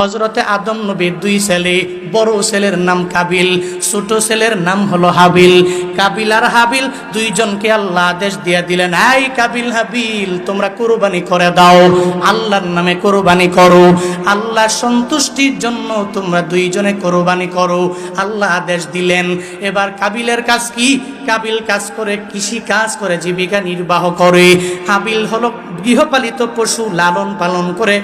হজরতে আদম নবীর দুই ছেলে, বড় ছেলের নাম কাবিল, ছোট ছেলের নাম হলো হাবিল। কাবিল আর হাবিল দুইজনকে আল্লাহ আদেশ দিয়ে দিলেন, এই কাবিল হাবিল, তোমরা কোরবানি করে দাও, আল্লাহর নামে কোরবানি করো। আল্লাহ সন্তুষ্টির জন্য তোমরা দুইজনে কোরবানি করো। আল্লাহ আদেশ দিলেন। এবার কাবিলের কাজ কি? কাবিল কাজ করে, কৃষি কাজ করে, জীবিকা নির্বাহ করে। হাবিল হলো গৃহপালিত পশু লালন পালন করে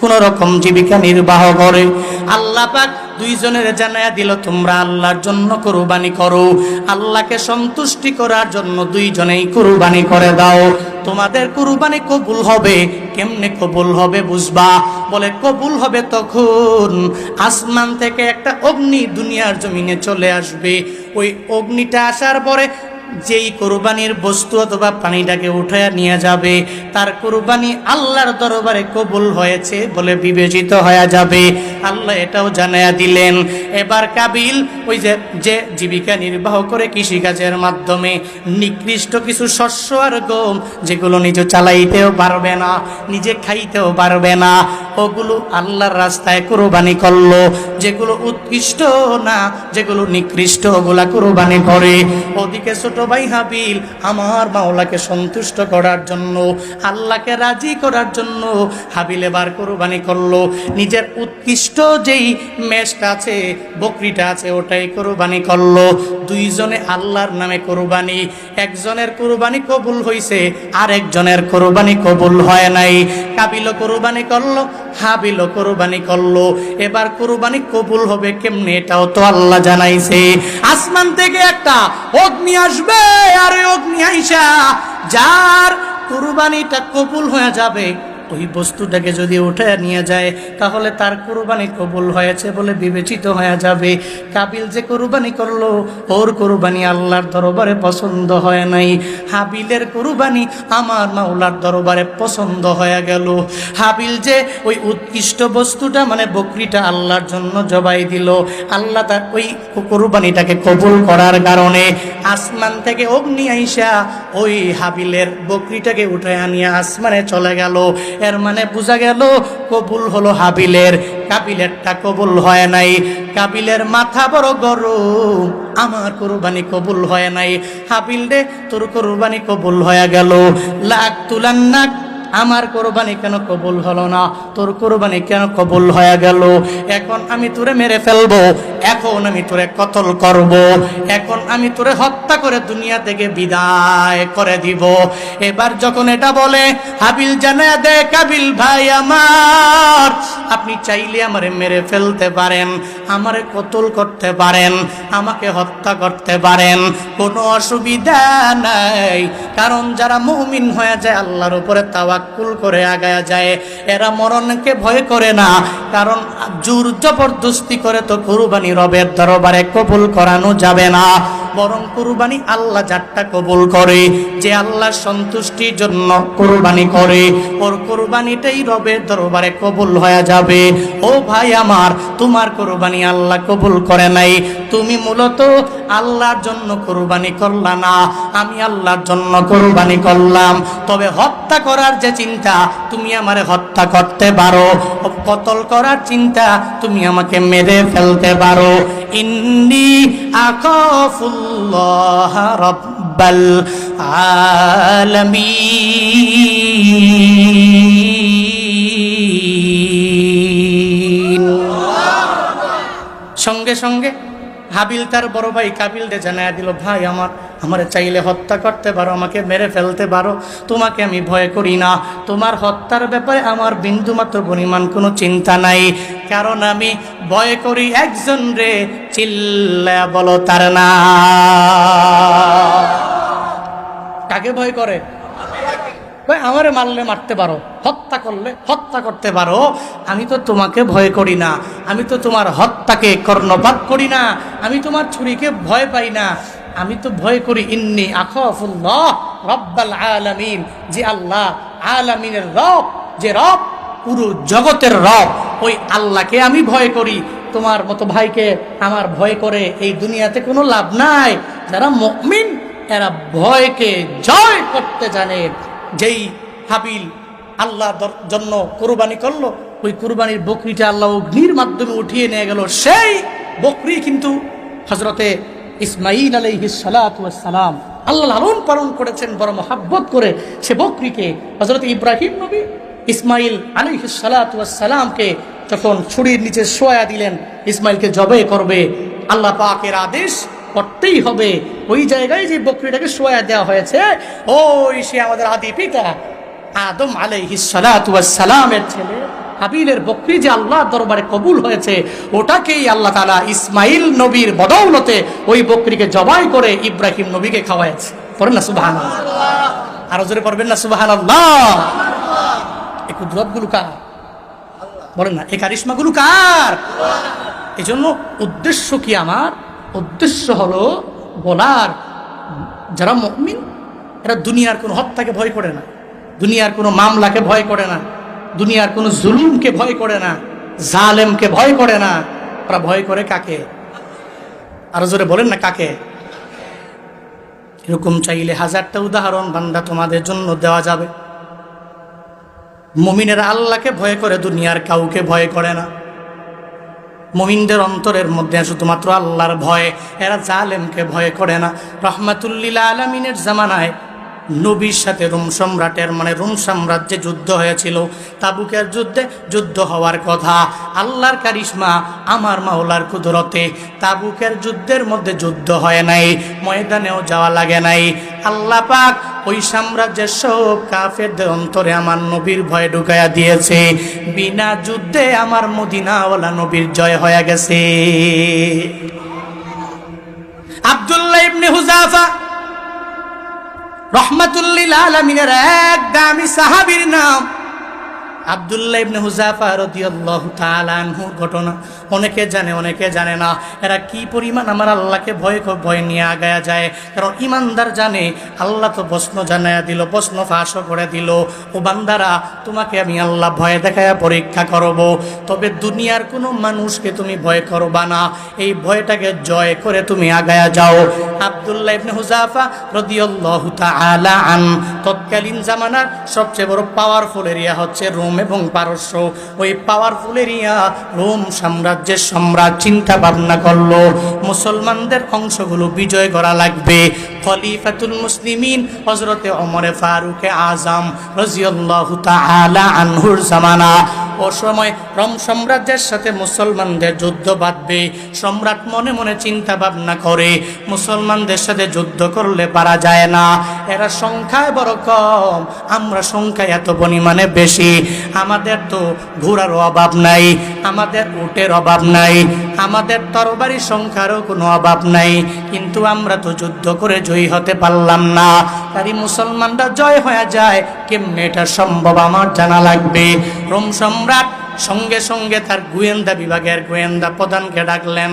কোন রকম জীবিকা নির্বাহ করে। আল্লাহ পাক দুইজনের জানায়া দিল, তোমরা আল্লাহর জন্য কোরবানি করো। আল্লাহকে সন্তুষ্টি করার জন্য দুইজনেই কোরবানি করে দাও। তোমাদের কোরবানি কবুল হবে। কেমনে কবুল হবে বুঝবা? বলে, কবুল হবে তখন আসমান থেকে একটা অগ্নি দুনিয়ার জমিনে চলে আসবে। ওই অগ্নিটা আসার পরে যেই কোরবানির বস্তু অথবা পানিটাকে উঠায় নিয়ে যাবে, তার কোরবানি আল্লাহর দরবারে কবুল হয়েছে বলে বিবেচিত হয়ে যাবে। আল্লাহ এটাও জানায়া দিলেন, এবার কাবিল ওই যে যে জীবিকা নির্বাহ করে কৃষিকাজের মাধ্যমে নিকৃষ্ট কিছু শস্য আর গম, যেগুলো নিজে চালাইতেও পারবে না, নিজে খাইতেও পারবে না, ওগুলো আল্লাহর রাস্তায় কোরবানি করল, যেগুলো উৎকৃষ্ট না, যেগুলো নিকৃষ্ট, ওগুলা কোরবানি করে। ওদিকে ভাই হাবিল, আমার মাওলাকে সন্তুষ্ট করার জন্য, আল্লাহকে রাজি করার জন্য হাবিল এবার কোরবানি করল। নিজের উৎকৃষ্ট যেই মেষটা আছে, বকরিটা আছে, ওটাই কোরবানি করল। দুইজনে আল্লাহর নামে কোরবানি, একজনের কোরবানি কবুল হইছে আর একজনের কোরবানি কবুল হয় নাই। কাবিলও কোরবানি করল হাবিলও কোরবানি করল। এবার কোরবানি কবুল হবে কেমনে এটাও তো আল্লাহ জানাইছে। আসমান থেকে একটা অগ্নি আসবে, আরে অগ্নি আইসা যার কোরবানিটা কবুল হয়ে যাবে ওই বস্তুটাকে যদি উঠে নিয়ে যায়, তাহলে তার কোরবানি কবুল হয়েছে বলে বিবেচিত হয়ে যাবে। কাবিল যে কোরবানি করল, ওর কোরবানি আল্লাহর দরবারে পছন্দ হয় নাই। হাবিলের কোরবানি আমার মাওলার দরবারে পছন্দ হয়ে গেল। হাবিল যে ওই উৎকৃষ্ট বস্তুটা মানে বকরিটা আল্লাহর জন্য জবাই দিল, আল্লাহ তার ওই কোরবানিটাকে কবুল করার কারণে আসমান থেকে অগ্নি আইসা ওই হাবিলের বকরিটাকে উঠে আনিয়ে আসমানে চলে গেল। এর মানে বোঝা গেল, কবুল হলো হাবিলের। কাবিলেরটা কবুল হয় নাই। কাবিলের মাথা বড় গরম, আমার কোরবানি কবুল হয় নাই। হাবিল রে, তোর কোরবানি কবুল হয়ে গেল। লাখ তুলান্নাক আমার কোরবানি কেন কবুল হলো না? তোর কোরবানি কেন কবুল হয়ে গেল? এখন আমি তোরে মেরে ফেলব। এখন আমি তোরে কতল করব? এখন আমি তোরে হত্যা করে দুনিয়া থেকে বিদায় করে দিব। এবার যখন এটা বলে, হাবিল জানা দে কাবিল ভাই আমার, আপনি চাইলে আমারে মেরে ফেলতে পারেন, আমারে কতল করতে পারেন, আমাকে হত্যা করতে পারেন। কোনো অসুবিধা নাই। কারণ যারা মুমিন হয়ে যায়, আল্লাহর উপরে তাওয়াক্কুল করে আগায়া যায়। এরা মরণকে ভয় করে না, কারণ জোর জবরদস্তি করে তো কুরবানি রবের দরবারে কবুল করানো যাবে না। বরং কুরবানি আল্লাহ যারটা কবুল করে, যে আল্লাহ সন্তুষ্টির জন্য কুরবানি করে, ওর কুরবানিটাই রবের দরবারে কবুল হয়ে যাবে। ও ভাই আমার, তোমার কুরবানি আল্লাহ কবুল করে নাই। তুমি মূলত আল্লাহর জন্য কুরবানি করলা না, আমি আল্লাহর জন্য কুরবানি করলাম। তবে হত্যা করার যে চিন্তা তুমি আমারে হত্যা করতে পারো, কতল করার চিন্তা তুমি আমাকে মেরে ফেলতে পারো। ইন্নি আকাফুল্লাহ রব্বাল আলামিন সঙ্গে সঙ্গে হাবিল তার বড় ভাই কাবিল দে জানায় দিল, ভাই আমার আমার চাইলে হত্যা করতে পারো, আমাকে মেরে ফেলতে পারো, তোমাকে আমি ভয় করি না। তোমার হত্যার ব্যাপারে আমার বিন্দুমাত্র পরিমাণ কোনো চিন্তা নাই। কারণ আমি ভয় করি একজন রে চিল্লা বলো তার না। কাকে ভয় করে? ভাই আমারে মারলে মারতে পারো, হত্যা করলে হত্যা করতে পারো। আমি তো তোমাকে ভয় করি না, আমি তো তোমার হত্যাকে কর্ণপাত করি না, আমি তোমার ছুরিকে ভয় পাই না। আমি তো ভয় করি, ইন্নি আখফুল্লাহ রব্বাল আলামিন, যে আল্লাহ আলামিনের রব, যে রব পুরো জগতের রব ওই আল্লাহকে আমি ভয় করি। তোমার মতো ভাইকে আমার ভয় করে। এই দুনিয়াতে কোনো লাভ নাই। যারা মমিন, এরা ভয়কে জয় করতে জানে। যেই হাবিল আল্লাহ জন্য কোরবানি করল, ওই কুরবানির বকরিটা আল্লাহ অগ্নির মাধ্যমে উঠিয়ে নিয়ে গেল। সেই বকরি কিন্তু হজরতে ইসমাইল আলাইহি সালাম আল্লাহ লালন পালন করেছেন, বড় মহাব্বত করে সে বকরিকে। হজরত ইব্রাহিম নবী ইসমাইল আলাইহি সালামকে যখন ছুরির নিচে শোয়া দিলেন, ইসমাইলকে জবে করবে। আল্লাহ পাকের আদেশ করতেই হবে। ওই জায়গায় যে বকরিটাকে শোয়া দেওয়া হয়েছে, ওই সে আমাদের আদি পিতা আদম আলাইহি সালামের ছেলে। হাবিলের বকরি যে আল্লাহ দরবারে কবুল হয়েছে, ওটাকেই আল্লাহ তালা ইসমাইল নবীর বদৌলতে ওই বকরিকে জবাই করে ইব্রাহিম নবীকে খাওয়াইছে পড়েন না সুবাহান আরও জোরে পড়বেন না সুবাহান আল্লাহ কুদরতগুলো কার? বলেন না, এই কারিশমাগুলো কার? এই জন্য উদ্দেশ্য কি আমার? উদ্দেশ্য হলো বলার। যারা মমিন, এরা দুনিয়ার কোনো হত্যাকে ভয় করে না, দুনিয়ার কোনো মামলাকে ভয় করে না, দুনিয়ার কোনো জুলুমকে ভয় করে না, জালেমকে ভয় করে না। ওরা ভয় করে কাকে? আরও জোরে বলেন না কাকে? এরকম চাইলে হাজারটা উদাহরণ বান্দা তোমাদের জন্য দেওয়া যাবে। মুমিনেরা আল্লাহকে ভয় করে, দুনিয়ার কাউকে ভয় করে না। মমিনদের অন্তরের মধ্যে শুধুমাত্র আল্লাহর ভয়, এরা জালেমকে ভয় করে না। রহমাতুল্লিল আলমিনের জামানায় নবীর সাথে রোম সম্রাটের মানে রোম সাম্রাজ্যে যুদ্ধ হয়েছিল, তাবুকের যুদ্ধে যুদ্ধ হওয়ার কথা। আল্লাহর কারিশমা আমার মাওলার কুদরতে তাবুকের যুদ্ধের মধ্যে যুদ্ধ হয় নাই, ময়দানেও যাওয়া লাগে নাই। আল্লাহ পাক ওই সাম্রাজ্যের সব কাফেরদের অন্তরে আমার নবীর ভয় ঢুকাইয়া দিয়েছে। বিনা যুদ্ধে আমার মদিনাওয়ালা নবীর জয় হয়ে গেছে। আব্দুল্লাহ ইবনে হুজাফা রহমাতুল্লিল এক দামি সাহাবির নাম আবদুল্লাহ ইবনে হুজাফা রদিয়াল্লাহু তাআলা আনহুর ঘটনা। অনেকে জানে অনেকে জানে না। এরা কি পরিমাণ আমার আল্লাহকে ভয় ভয় নিয়ে আগায়া যায়? কারণ ইমানদার জানে, আল্লাহ তো প্রশ্ন জানায়া দিল, প্রশ্ন ফাঁসও করে দিল। ও বান্দারা, তোমাকে আমি আল্লাহ ভয় দেখায়া পরীক্ষা করব। তবে দুনিয়ার কোনো মানুষকে তুমি ভয় করবা না। এই ভয়টাকে জয় করে তুমি আগায়া যাও। আবদুল্লাহ ইবনে হুজাফা রাদিয়াল্লাহু তাআলা আন, তৎকালীন জামানার সবচেয়ে বড় পাওয়ারফুল এরিয়া হচ্ছে রোম এবং পারস্য। ওই পাওয়ারফুল এরিয়া রোম সাম্রাজ্যের সম্রাট চিন্তা ভাবনা করল, মুসলমানদের অংশগুলো বিজয় করা লাগবে। খলিফাতুল মুসলিমিন হজরতে অমরে ফারুকে আজম রাজিয়াল্লাহু তাআলা আনহুর জামানা। ও সময় রোম সাম্রাজ্যের সাথে মুসলমানদের যুদ্ধ বাঁধবে। সম্রাট মনে মনে চিন্তা ভাবনা করে, মুসলমানদের সাথে যুদ্ধ করলে পারা যায় না। এরা সংখ্যায় বড় কম, আমরা সংখ্যায় এত পরিমাণে বেশি। আমাদের তো ঘোড়ার অভাব নাই, আমাদের উটের অভাব নাই। আমাদের তরবারি সংখ্যারও কোনো অভাব নাই। কিন্তু আমরা তো যুদ্ধ করে জয়ী হতে পারলাম না। তারই মুসলমানরা জয় হয়ে যায়। কেমনে এটা সম্ভব আমার জানা লাগবে? রোম সম্রাট সঙ্গে সঙ্গে তার গোয়েন্দা বিভাগের গোয়েন্দা প্রধানকে ডাকলেন,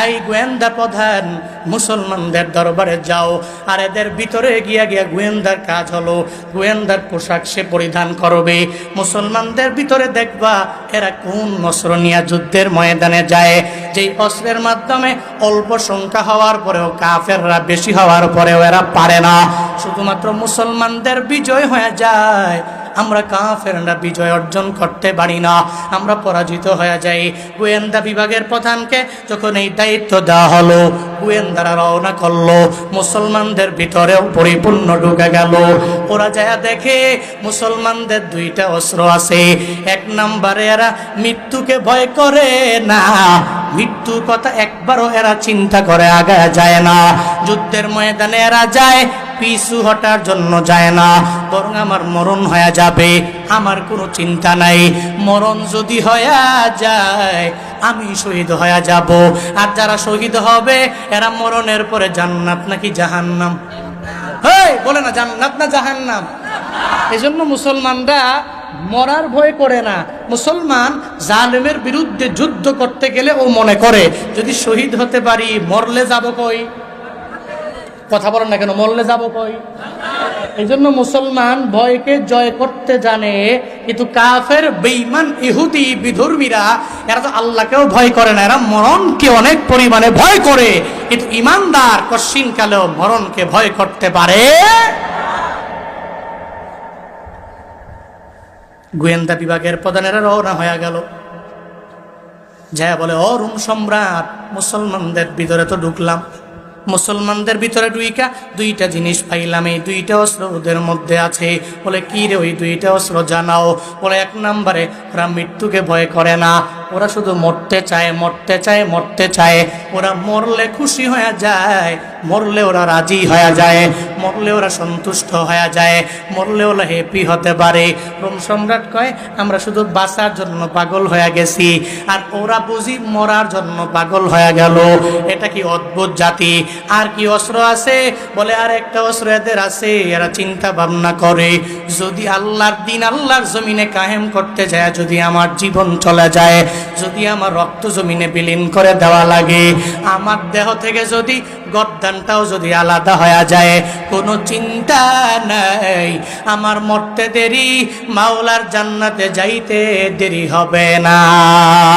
এই গোয়েন্দা প্রধান, মুসলমানদের দরবারে যাও। আর এদের ভিতরে গিয়া গিয়া গোয়েন্দার কাজ হলো, গোয়েন্দার পোশাক সে পরিধান করবে। মুসলমানদের ভিতরে দেখবা এরা কোন অস্ত্র নিয়ে যুদ্ধের ময়দানে যায়, যেই অস্ত্রের মাধ্যমে অল্প সংখ্যা হওয়ার পরেও কাফেররা বেশি হওয়ার পরেও এরা পারে না। শুধুমাত্র মুসলমানদের বিজয় হয়ে যায় আমরা কাফেররা বিজয় অর্জন করতে পারি না। আমরা পরাজিত হয়ে যাই। গোয়েন্দা বিভাগের প্রধানকে যখন এই দায়িত্ব দেওয়া হলো, গোয়েন্দারা রওনা করল। মুসলমানদের ভিতরেও পরিপূর্ণ ঢুকে গেল। ওরা যায় দেখে, মুসলমানদের দুইটা অস্ত্র আছে। এক নম্বরে এরা মৃত্যুকে ভয় করে না। মৃত্যুর কথা একবারও এরা চিন্তা করে আগা যায় না। যুদ্ধের ময়দানে এরা যায় পিছু হটার জন্য যায় না, বরং আমার মরণ হয়ে যাবে, আমার কোনো চিন্তা নাই। মরণ যদি হয়ে যায়, আমি শহীদ হয়ে যাব। আর যারা শহীদ হবে, এরা মরণের পরে জান্নাত নাকি জাহান্নাম? হেই, বলে না, জান্নাত না জাহান্নাম? এই জন্য মুসলমানরা মরার ভয় করে না। মুসলমান জালেমের বিরুদ্ধে যুদ্ধ করতে গেলে ও মনে করে, যদি শহীদ হতে পারি, মরলে যাব কই? কথা বলেন না কেন? মরলে যাব কই? এই জন্য মুসলমান ভয়কে জয় করতে জানে, কিন্তু কাফের বেইমান ইহুদি, বিধর্মীরা, এরা তো আল্লাহকেও ভয় করে না। এরা মরণকে অনেক পরিমাণে ভয় করে, কিন্তু ইমানদার কশিন কালেও মরণকে ভয় করতে পারে। গোয়েন্দা বিভাগের প্রধানেরা রওনা হয়ে গেল। যা বলে ও রুম সম্রাট, মুসলমানদের ভিতরে তো ঢুকলাম। মুসলমানদের ভিতরে দুইটা দুইটা জিনিস পাইলাম, এই দুইটা অস্ত্র ওদের মধ্যে আছে। বলে, কি রে, ওই দুইটা অস্ত্র জানাও। বলে, এক নম্বরে ওরা মৃত্যুকে ভয় করে না ওরা শুধু মরতে চায় মরতে চায় মরতে চায়। ওরা মরলে খুশি হয়ে যায়, মরলে ওরা রাজি হয়ে যায়, মরলে ওরা সন্তুষ্ট হয়ে যায়, মরলে ওরা হ্যাপি হতে পারে। রোম সম্রাট কয়, আমরা শুধু বাঁচার জন্য পাগল হয়ে গেছি, আর ওরা বুঝি মরার জন্য পাগল হয়ে গেল। এটা কি অদ্ভুত জাতি? আর কি অস্ত্র আছে? বলে, আর একটা অস্ত্র এদের আছে, এরা চিন্তা ভাবনা করে। যদি আল্লাহর দিন আল্লাহর জমিনে কায়েম করতে যায়, যদি আমার জীবন চলে যায় যদি আমার রক্ত জমিনে বিলীন করে দেওয়া লাগে, আমার দেহ থেকে যদি গদ্দানটাও যদি আলাদা হয়ে যায়, কোনো চিন্তা নাই। আমার মরতে দেরি, মাওলার জান্নাতে যাইতে দেরি হবে না।